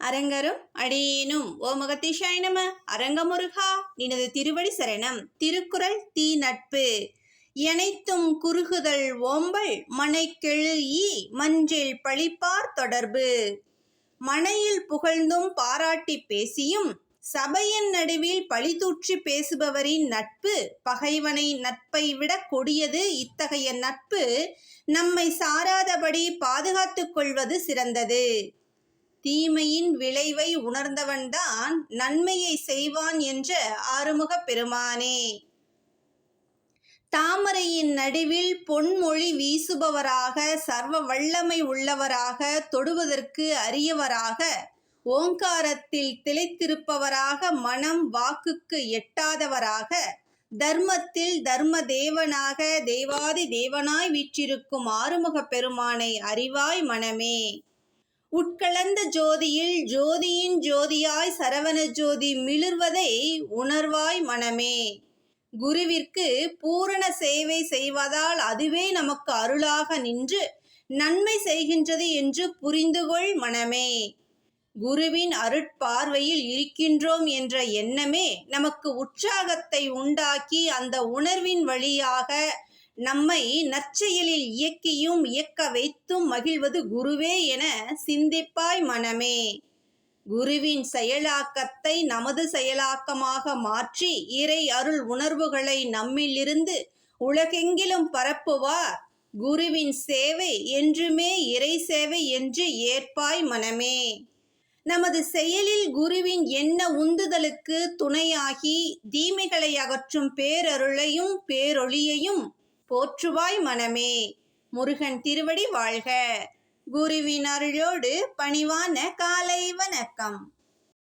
அரங்கரும் அடியேனும் ஓ மகத்திஷாய் நம. அரங்கமுருகா நினது திருவடி சரணம். திருக்குறள் தீ நட்பு எனைத்தும் குறுகுதல் ஓம்பல் மனைக்கெழு ஈ மஞ்சில் பழிப்பார் தொடர்பு. மனையில் புகழ்ந்தும் பாராட்டி பேசியும் சபையின் நடுவில் பழிதூற்றி பேசுபவரின் நட்பு பகைவனை நட்பை விட கொடியது இத்தகைய நட்பு நம்மை சாராதபடி பாதுகாத்துக் கொள்வது சிறந்தது. தீமையின் விளைவை உணர்ந்தவன்தான் நன்மையை செய்வான் என்ற ஆறுமுகப் பெருமானே. தாமரையின் நடுவில் பொன்மொழி வீசுபவராக சர்வ வல்லமை உள்ளவராக தொடுவதற்கு அரியவராக ஓங்காரத்தில் திளைத்திருப்பவராக மனம் வாக்குக்கு எட்டாதவராக தர்மத்தில் தர்ம தேவனாக தேவாதி தேவனாய் வீற்றிருக்கும் ஆறுமுகப் பெருமானை அறிவாய் மனமே. உட்கலந்த ஜோதியில் ஜோதியின் ஜோதியாய் சரவண ஜோதி மிளிர்வதை உணர்வாய் மனமே. குருவிற்கு பூரண சேவை செய்வதால் அதுவே நமக்கு அருளாக நின்று நன்மை செய்கின்றது என்று புரிந்துகொள் மனமே. குருவின் அருட்பார்வையில் இருக்கின்றோம் என்ற எண்ணமே நமக்கு உற்சாகத்தை உண்டாக்கி அந்த உணர்வின் வழியாக நம்மை நற்செயலில் இயக்கியும் இயக்க வைத்தும் மகிழ்வது குருவே என சிந்திப்பாய் மனமே. குருவின் செயலாக்கத்தை நமது செயலாக்கமாக மாற்றி இறை அருள் உணர்வுகளை நம்மிலிருந்து உலகெங்கிலும் பரப்புவார். குருவின் சேவை என்றுமே இறை சேவை என்று ஏற்பாய் மனமே. நமது செயலில் குருவின் எண்ண உந்துதலுக்கு துணையாகி தீமைகளை அகற்றும் பேரருளையும் பேரொளியையும் போற்றுவாய் மனமே. முருகன் திருவடி வாழ்க. குருவின் அருளோடு பணிவான காலை வணக்கம்.